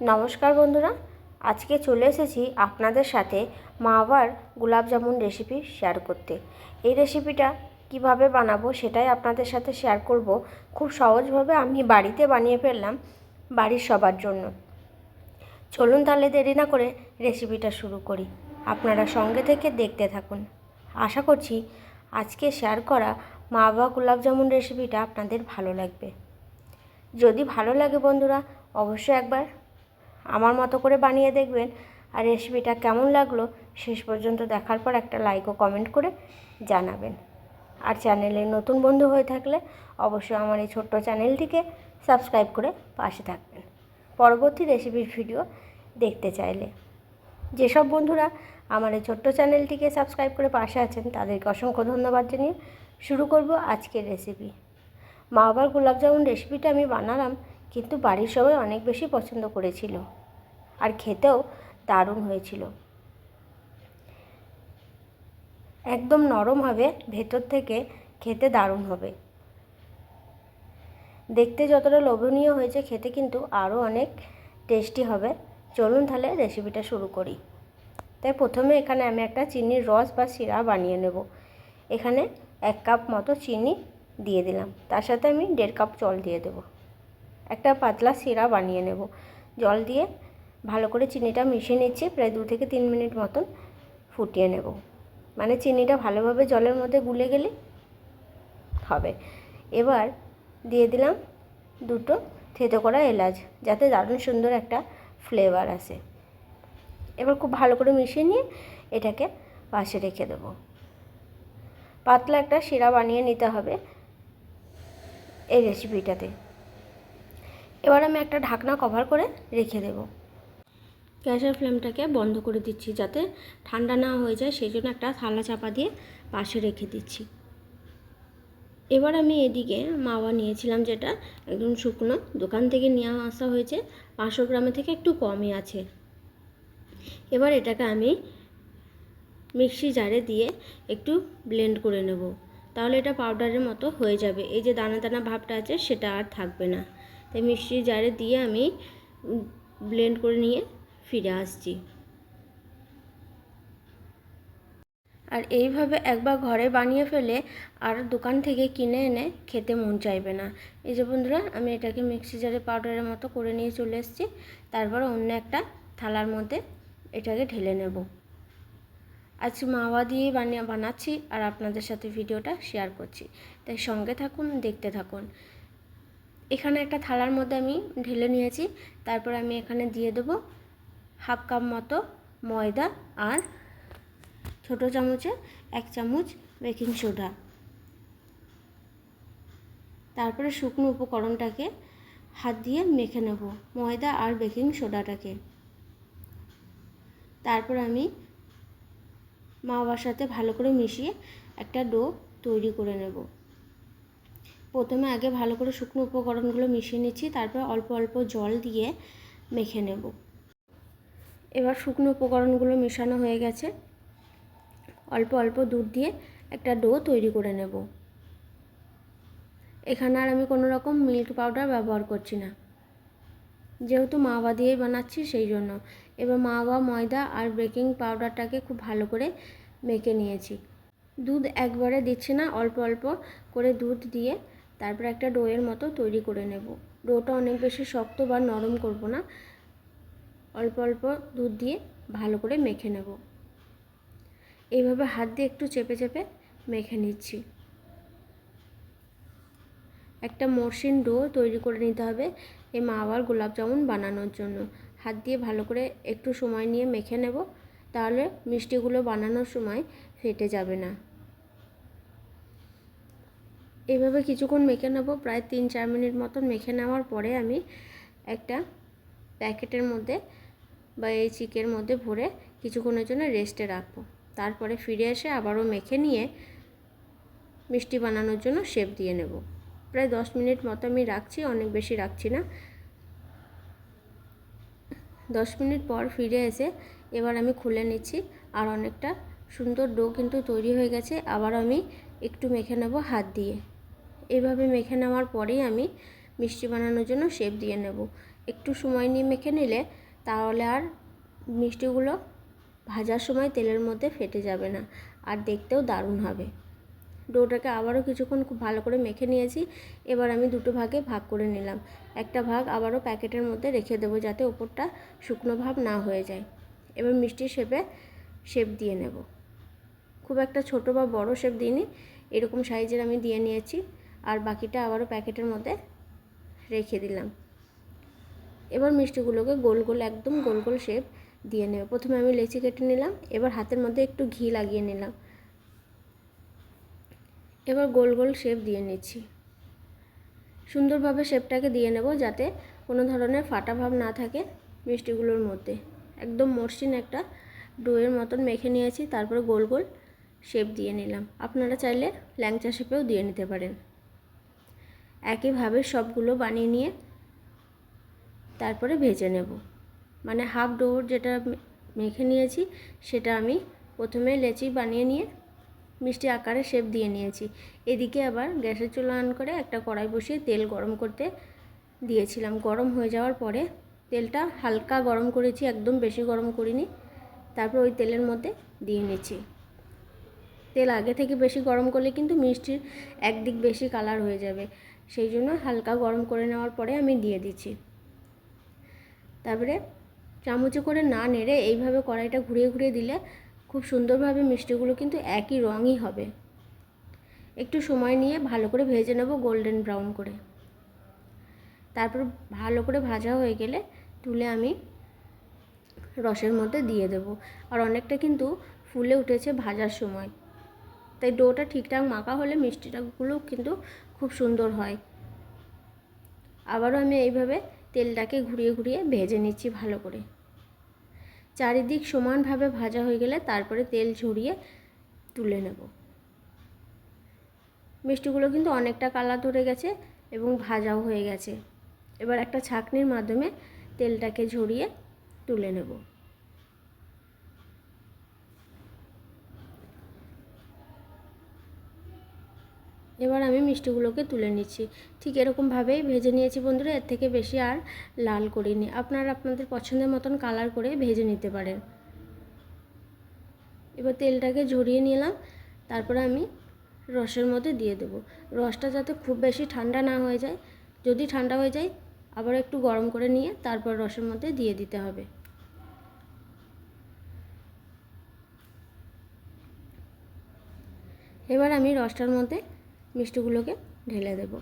নমস্কার বন্ধুরা, আজকে চলে এসেছি আপনাদের সাথে মা আবার গুলাব জামুন রেসিপি শেয়ার করতে। এই রেসিপিটা কীভাবে বানাবো সেটাই আপনাদের সাথে শেয়ার করব। খুব সহজভাবে আমি বাড়িতে বানিয়ে ফেললাম বাড়ির সবার জন্য। চলুন তাহলে দেরি না করে রেসিপিটা শুরু করি। আপনারা সঙ্গে থেকে দেখতে থাকুন। আশা করছি আজকে শেয়ার করা মা বাবা গুলাব জামুন রেসিপিটা আপনাদের ভালো লাগবে। যদি ভালো লাগে বন্ধুরা, অবশ্যই একবার আমার মতো করে বানিয়ে দেখবেন। আর রেসিপিটা কেমন লাগল শেষ পর্যন্ত দেখার পর একটা লাইক ও কমেন্ট করে জানাবেন। আর চ্যানেলে নতুন বন্ধু হয়ে থাকলে অবশ্যই আমার এই ছোট্ট চ্যানেলটিকে সাবস্ক্রাইব করে পাশে থাকবেন। পরবর্তী রেসিপির ভিডিও দেখতে চাইলে। যেসব বন্ধুরা আমার এই ছোট্ট চ্যানেলটিকে সাবস্ক্রাইব করে পাশে আছেন, তাদেরকে অসংখ্য ধন্যবাদ জানিয়ে শুরু করব আজকের রেসিপি মা বাবার গোলাপ জামুন রেসিপিটা আমি বানালাম কিন্তু বাড়ির সবাই অনেক বেশি পছন্দ করেছিল। আর খেতেও দারুণ হয়েছিল। একদম নরম হবে, ভেতর থেকে খেতে দারুণ হবে। দেখতে যতটা লোভনীয় হয়েছে খেতে কিন্তু আরও অনেক টেস্টি হবে। চলুন তাহলে রেসিপিটা শুরু করি। তাই প্রথমে এখানে আমি একটা চিনির রস বা শিরা বানিয়ে নেব। এখানে এক কাপ মতো চিনি দিয়ে দিলাম। তার সাথে আমি দেড় কাপ জল দিয়ে দেব। একটা পাতলা শিরা বানিয়ে নেব। জল দিয়ে ভালো করে চিনিটা মিশিয়ে নিচ্ছি, প্রায় দু থেকে তিন মিনিট মতন ফুটিয়ে নেব। মানে চিনিটা ভালোভাবে জলের মধ্যে গুলে গেলে হবে। এবার দিয়ে দিলাম দুটো থেতো করা এলাচ, যাতে দারুণ সুন্দর একটা ফ্লেভার আসে। এবার খুব ভালো করে মিশিয়ে নিয়ে এটাকে পাশে রেখে দেবো। পাতলা একটা শিরা বানিয়ে নিতে হবে এই রেসিপিটাতে এবার আমি একটা ঢাকনা কভার করে রেখে দেব। গ্যাসের ফ্লেমটাকে বন্ধ করে দিচ্ছি যাতে ঠান্ডা না হয়ে যায়, সেই জন্য একটা থালা চাপা দিয়ে পাশে রেখে দিচ্ছি। এবার আমি এদিকে মাওয়া নিয়েছিলাম যেটা একদম শুকনো, দোকান থেকে নিয়ে আসা হয়েছে, পাঁচশো গ্রামের থেকে একটু কমই আছে। এবার এটাকে আমি মিক্সি জারে দিয়ে একটু ব্লেন্ড করে নেব, তাহলে এটা পাউডারের মতো হয়ে যাবে। এই যে দানা দানা ভাবটা আছে, সেটা আর থাকবে না। তাই মিষ্টি জারে দিয়ে আমি ব্লেন্ড করে নিয়ে ফিরে আসছি। আর এইভাবে একবার ঘরে বানিয়ে ফেলে আর দোকান থেকে কিনে এনে খেতে মন চাইবে না। এই যে বন্ধুরা, আমি এটাকে মিক্সি জারে পাউডারের মতো করে নিয়ে চলে এসেছি। তারপর অন্য একটা থালার মধ্যে এটাকে ঢেলে নেব। আজ মাওয়া দিয়ে বানিয়ে বানাচ্ছি আর আপনাদের সাথে ভিডিওটা শেয়ার করছি। তাই সঙ্গে থাকুন, দেখতে থাকুন। এখানে একটা থালার মধ্যে আমি ঢেলে নিয়েছি। তারপর আমি এখানে দিয়ে দেবো হাফ কাপ মতো ময়দা আর ছোটো চামচে এক চামচ বেকিং সোডা। তারপরে শুকনো উপকরণটাকে হাত দিয়ে মেখে নেব, ময়দা আর বেকিং সোডাটাকে। তারপর আমি মা বাবার সাথে ভালো করে মিশিয়ে একটা ডো তৈরি করে নেব। প্রথমে আগে ভালো করে শুকনো উপকরণগুলো মিশিয়ে নিচ্ছি, তারপর অল্প অল্প জল দিয়ে মেখে নেব। এবার শুকনো উপকরণগুলো মেশানো হয়ে গেছে। অল্প অল্প দুধ দিয়ে একটা ডো তৈরি করে নেব। এখানে আর আমি কোনো রকম মিল্ক পাউডার ব্যবহার করছি না। যেহেতু মা মাওয়া দিয়েই বানাচ্ছি সেই জন্য। এবার মাওয়া, ময়দা আর বেকিং পাউডারটাকে খুব ভালো করে মেখে নিয়েছি। দুধ একবারে দিচ্ছি না, অল্প অল্প করে দুধ দিয়ে তারপর একটা ডোয়ের মতো তৈরি করে নেব। ডোটা অনেক বেশি শক্ত বা নরম করব না। অল্প অল্প দুধ দিয়ে ভালো করে মেখে নেব। এইভাবে হাত দিয়ে একটু চেপে চেপে মেখে নিচ্ছি। একটা মসৃণ ডো তৈরি করে নিতে হবে এই মাওয়ার গোলাপ জামুন বানানোর জন্য। হাত দিয়ে ভালো করে একটু সময় নিয়ে মেখে নেব, তাহলে মিষ্টিগুলো বানানোর সময় ফেটে যাবে না। এইভাবে কিছুক্ষণ মেখে নেব। প্রায় তিন, চার মিনিট মতন মেখে নেওয়ার পরে আমি একটা প্যাকেটের মধ্যে বা এই চিকের মধ্যে ভরে কিছুক্ষণের জন্য রেস্টে রাখব। তারপরে ফিরে এসে আবারও মেখে নিয়ে মিষ্টি বানানোর জন্য শেপ দিয়ে নেব। প্রায় দশ মিনিট মতো আমি রাখছি, অনেক বেশি রাখছি না। দশ মিনিট পর ফিরে এসে এবার আমি খুলে নিচ্ছি আর অনেকটা সুন্দর ডো কিন্তু তৈরি হয়ে গেছে। আবার আমি একটু মেখে নেব হাত দিয়ে। এভাবে মেখে নেওয়ার পরেই আমি মিষ্টি বানানোর জন্য শেপ দিয়ে নেব। একটু সময় নিয়ে মেখে নিলে তাহলে আর মিষ্টিগুলো ভাজার সময় তেলের মধ্যে ফেটে যাবে না আর দেখতেও দারুণ হবে। ডোটাকে আবারও কিছুক্ষণ খুব ভালো করে মেখে নিয়েছি, এবার আমি দুটো ভাগে ভাগ করে নিলাম। একটা ভাগ আবারও প্যাকেটের মধ্যে রেখে দেবো যাতে ওপরটা শুকনো ভাব না হয়ে যায়। এবার মিষ্টির শেপে শেপ দিয়ে নেব। খুব একটা ছোট বা বড় শেপ দিইনি, এরকম সাইজের আমি দিয়ে নিয়েছি। আর বাকিটা আবারও প্যাকেটের মধ্যে রেখে দিলাম। এবার মিষ্টিগুলোকে গোল গোল, একদম গোল গোল শেপ দিয়ে নেব। প্রথমে আমি লেচি কেটে নিলাম, এবার হাতের মধ্যে একটু ঘি লাগিয়ে নিলাম। এবার গোল গোল শেপ দিয়ে নিচ্ছি। সুন্দরভাবে শেপটাকে দিয়ে নেব যাতে কোনো ধরনের ফাটা ভাব না থাকে মিষ্টিগুলোর মধ্যে। একদম মসৃণ একটা ডোয়ের মতন মেখে নিয়েছি, তারপরে গোল গোল শেপ দিয়ে নিলাম। আপনারা চাইলে ল্যাংচা শেপেও দিয়ে নিতে পারেন। একইভাবে সবগুলো বানিয়ে নিয়ে তারপরে ভেজে নেব। মানে হাফ ডোর যেটা মেখে নিয়েছি, সেটা আমি প্রথমে লেচি বানিয়ে নিয়ে মিষ্টি আকারে শেপ দিয়ে নিয়েছি। এদিকে আবার গ্যাসের চুলা অন করে একটা কড়াই বসিয়ে তেল গরম করতে দিয়েছিলাম। গরম হয়ে যাওয়ার পরে তেলটা হালকা গরম করেছি, একদম বেশি গরম করিনি। তারপর ওই তেলের মধ্যে দিয়ে নিচ্ছি। তেল আগে থেকে বেশি গরম করলে কিন্তু মিষ্টির একদিক বেশি কালার হয়ে যাবে। সেই জন্য হালকা গরম করে নেওয়ার পরে আমি দিয়ে দিচ্ছি। তারপরে চামচে করে না নেড়ে এইভাবে কড়াইটা ঘুরিয়ে ঘুরিয়ে দিলে খুব সুন্দরভাবে মিষ্টিগুলো কিন্তু একই রঙই হবে। একটু সময় নিয়ে ভালো করে ভেজে নেব গোল্ডেন ব্রাউন করে। তারপর ভালো করে ভাজা হয়ে গেলে তুলে আমি রসের মধ্যে দিয়ে দেব। আর অনেকটা কিন্তু ফুলে উঠেছে ভাজার সময়। তাই ডোটা ঠিকঠাক মাখা হলে মিষ্টিটাগুলো কিন্তু খুব সুন্দর হয়। আবারও আমি এইভাবে তেলটাকে ঘুরিয়ে ঘুরিয়ে ভেজে নিচ্ছি ভালো করে। চারিদিক সমানভাবে ভাজা হয়ে গেলে তারপরে তেল ঝরিয়ে তুলে নেব। মিষ্টিগুলো কিন্তু অনেকটা কালার ধরে গেছে এবং ভাজাও হয়ে গেছে। এবার একটা ছাঁকনির মাধ্যমে তেলটাকে ঝরিয়ে তুলে নেব। এবার আমি মিষ্টিগুলোকে তুলে নিচ্ছি। ঠিক এরকমভাবেই ভেজে নিয়েছি বন্ধুরা, এর থেকে বেশি আর লাল করিনি। আপনারা আপনাদের পছন্দের মতন কালার করে ভেজে নিতে পারেন। এবার তেলটাকে ঝরিয়ে নিলাম, তারপরে আমি রসের মধ্যে দিয়ে দেবো। রসটা যাতে খুব বেশি ঠান্ডা না হয়ে যায়, যদি ঠান্ডা হয়ে যায়, আবার একটু গরম করে নিয়ে তারপর রসের মধ্যে দিয়ে দিতে হবে। এবার আমি রসটার মধ্যে মিষ্টিগুলোকে ঢেলে দেব।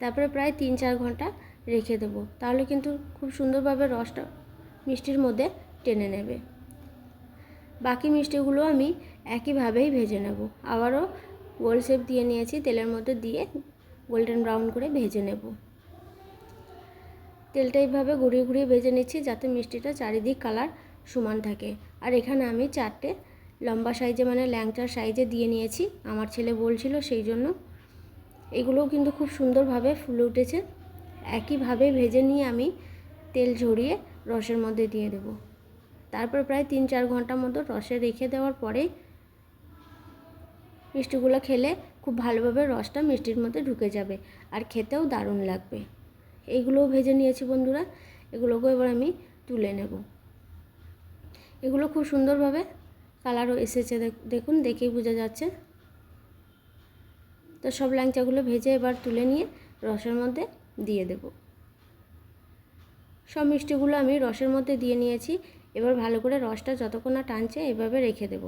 তারপরে প্রায় তিন চার ঘণ্টা রেখে দেবো। তাহলে কিন্তু খুব সুন্দরভাবে রসটা মিষ্টির মধ্যে টেনে নেবে। বাকি মিষ্টিগুলো আমি একইভাবেই ভেজে নেব। আবারও গোল শেপ দিয়ে নিয়েছি, তেলের মধ্যে দিয়ে গোল্ডেন ব্রাউন করে ভেজে নেব। তেলটা এইভাবে ঘুরিয়ে ঘুরিয়ে ভেজে নিচ্ছি যাতে মিষ্টিটা চারিদিক কালার সমান থাকে। আর এখানে আমি চারটে লম্বা সাইজে মানে ল্যাংচার সাইজে দিয়ে নিয়েছি। আমার ছেলে বলছিল সেই জন্য। এগুলোও কিন্তু খুব সুন্দরভাবে ফুলে উঠেছে। একইভাবে ভেজে নিয়ে আমি তেল ঝরিয়ে রসের মধ্যে দিয়ে দেব। তারপর প্রায় তিন চার ঘণ্টার মতো রসে রেখে দেওয়ার পরে মিষ্টিগুলো খেলে খুব ভালোভাবে রসটা মিষ্টির মধ্যে ঢুকে যাবে আর খেতেও দারুণ লাগবে। এইগুলোও ভেজে নিয়েছি বন্ধুরা। এগুলোকেও এবার আমি তুলে নেব। এগুলো খুব সুন্দরভাবে কালারও এসেছে দেখুন, দেখেই বোঝা যাচ্ছে। তো সব ল্যাংচাগুলো ভেজে এবার তুলে নিয়ে রসের মধ্যে দিয়ে দেব। সব মিষ্টিগুলো আমি রসের মধ্যে দিয়ে নিয়েছি। এবার ভালো করে রসটা যতক্ষণ না টানছে এভাবে রেখে দেব।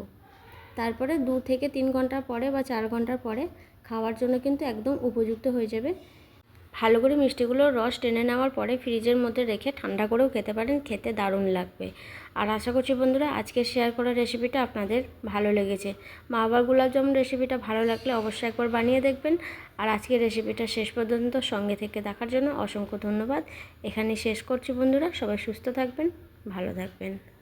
তারপরে দু থেকে তিন ঘণ্টা পরে বা চার ঘণ্টার পরে খাওয়ার জন্য কিন্তু একদম উপযুক্ত হয়ে যাবে। ভালো করে মিষ্টিগুলোর রস টেনে নেওয়ার পরে ফ্রিজের মধ্যে রেখে ঠান্ডা করেও খেতে পারেন, খেতে দারুণ লাগবে। আর আশা করছি বন্ধুরা, আজকে শেয়ার করা রেসিপিটা আপনাদের ভালো লেগেছে। মা বাবার গুলাব জামুন রেসিপিটা ভালো লাগলে অবশ্যই একবার বানিয়ে দেখবেন। আর আজকের রেসিপিটা শেষ পর্যন্ত সঙ্গে থেকে দেখার জন্য অসংখ্য ধন্যবাদ। এখানে শেষ করছি বন্ধুরা, সবাই সুস্থ থাকবেন, ভালো থাকবেন।